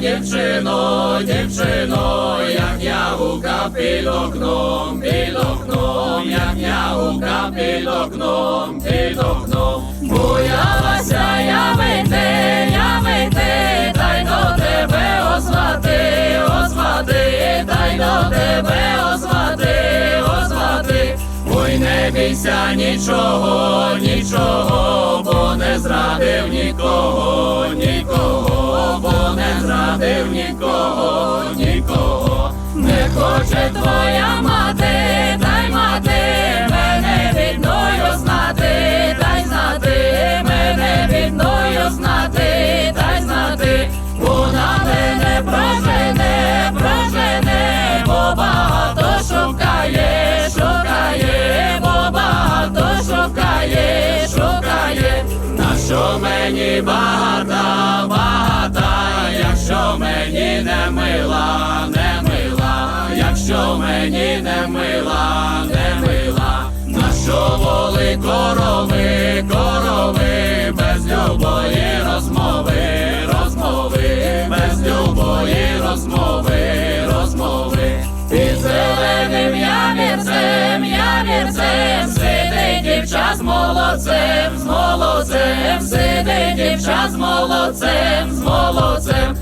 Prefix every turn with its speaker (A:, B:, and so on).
A: дівчино, дівчино, як ягука під окном, під окном, як ягука під окном, під окном. Боялася я вийти, я вийти, та до тебе озвати, озвати, та й до тебе озвати, озвати. Ой, не бійся нічого, нічого, бо не зрадив нікого, зрадив нікого, нікого. Не хоче твоя мати, та й мати, мене відною знати, та й знати, мене відною знати, та й знати. Вона мене прожене, прожене, бо багато шукає, шукає, бо багато шукає, шукає. На що мені багата, мила, не мила, на що воли корови, корови, без любої розмови, розмови, без любої розмови, розмови. Під зеленим явірцем, явірцем, сидить дівча з молодцем, з молодцем, сидить дівча з молодцем, з молодцем.